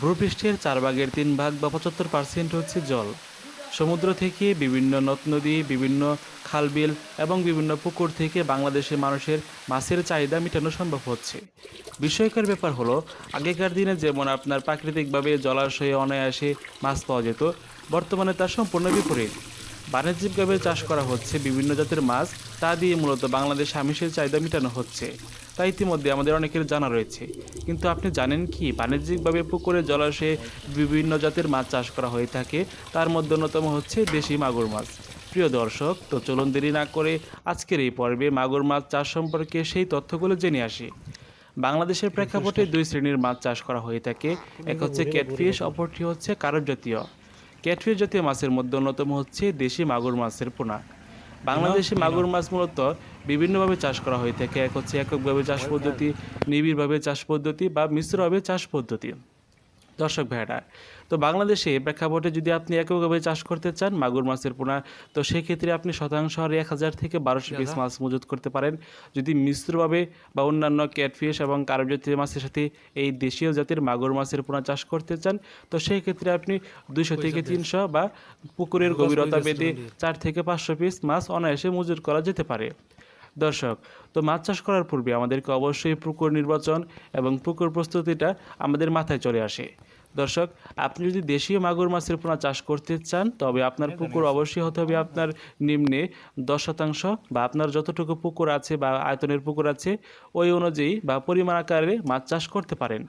ভূপৃষ্ঠের চার ভাগের তিন ভাগ বা পঁচাত্তর পার্সেন্ট হচ্ছে জল। সমুদ্র থেকে বিভিন্ন নদ নদী, বিভিন্ন খালবিল এবং বিভিন্ন পুকুর থেকে বাংলাদেশের মানুষের মাছের চাহিদা মেটানো সম্ভব হচ্ছে। বিস্ময়কর ব্যাপার হলো, আগেকার দিনে যেমন আপনার প্রাকৃতিকভাবে জলাশয়ে অনায়াসে মাছ পাওয়া যেত, বর্তমানে তার সম্পূর্ণ বিপরীত। বাণিজ্যিকভাবে চাষ করা হচ্ছে বিভিন্ন জাতের মাছ, তা দিয়ে মূলত বাংলাদেশ আমিষের চাহিদা মেটানো হচ্ছে। তা ইতিমধ্যে আমাদের অনেকের জানা রয়েছে। কিন্তু আপনি জানেন কি? বাণিজ্যিকভাবে পুকুরে জলাশয়ে বিভিন্ন জাতের মাছ চাষ করা হয়ে থাকে। তার মধ্যে অন্যতম হচ্ছে দেশি মাগুর মাছ। প্রিয় দর্শক তো চলুন দেরি না করে আজকের এই পর্বে মাগুর মাছ চাষ সম্পর্কে সেই তথ্যগুলো জেনে আসি। বাংলাদেশের প্রেক্ষাপটে দুই শ্রেণির মাছ চাষ করা হয়ে থাকে। এক হচ্ছে ক্যাটফিশ অপরটি হচ্ছে কারব জাতীয়। ক্যাটফিশ জাতীয় মাছের মধ্যে অন্যতম হচ্ছে দেশি মাগুর মাছের পোনা। বাংলাদেশে মাগুর মাছ মূলত বিভিন্নভাবে চাষ করা হয়ে থাকে। এক হচ্ছে এককভাবে চাষ পদ্ধতি নিবিড়ভাবে চাষ পদ্ধতি বা মিশ্রভাবে চাষ পদ্ধতি। দর্শক ভাইরা তো বাংলাদেশে প্রেক্ষাপটে যদি আপনি এককভাবে চাষ করতে চান মাগুর মাছের পোনা তো সেক্ষেত্রে আপনি শতাংশ হারে এক হাজার থেকে বারোশো পিস মাছ মজুত করতে পারেন। যদি মিশ্রভাবে বা অন্যান্য ক্যাটফিশ এবং কারব জাতীয় মাছের সাথে এই দেশীয় জাতের মাগুর মাছের পোনা চাষ করতে চান তো সেই ক্ষেত্রে আপনি দুইশো থেকে তিনশো বা পুকুরের গভীরতা বেঁধে চার থেকে পাঁচশো পিস মাছ অনায়াসে মজুত করা যেতে পারে। দর্শক তো মাছ চাষ করার পূর্বে আমাদেরকে অবশ্যই পুকুর নির্বাচন এবং পুকুর প্রস্তুতিটা আমাদের মাথায় চলে আসে। দর্শক আপনি যদি দেশীয় মাগুর মাছের পোনা চাষ করতে চান তবে আপনার পুকুর অবশ্যই হতে হবে আপনার নিম্নে দশ শতাংশ বা আপনার যতটুকু পুকুর আছে বা আয়তনের পুকুর আছে ওই অনুযায়ী বা পরিমাণ আকারে মাছ চাষ করতে পারেন।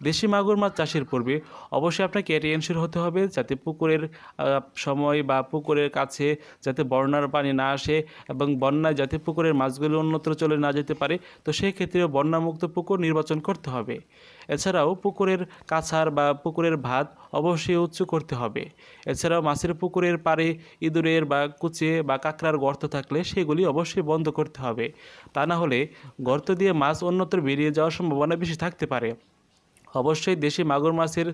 দেশি মাগুর মাছ চাষের পূর্বে অবশ্যই আপনাকে এটি এনশিওর হতে হবে যাতে পুকুরের সময় বা পুকুরের কাছে যাতে বন্যার পানি না আসে এবং বন্যায় যাতে পুকুরের মাছগুলো অন্যত্র চলে না যেতে পারে, তো সেই ক্ষেত্রে বন্যামুক্ত পুকুর নির্বাচন করতে হবে। এছাড়াও পুকুরের কাছার বা পুকুরের ভাত অবশ্যই উঁচু করতে হবে। এছাড়াও মাছের পুকুরের পাড়ে ইঁদুরের বা কুচে বা কাঁকড়ার গর্ত থাকলে সেগুলি অবশ্যই বন্ধ করতে হবে। তা না হলে গর্ত দিয়ে মাছ অন্যত্র বেরিয়ে যাওয়ার সম্ভাবনা বেশি থাকতে পারে। অবশ্যই দেশি মাগুর মাছের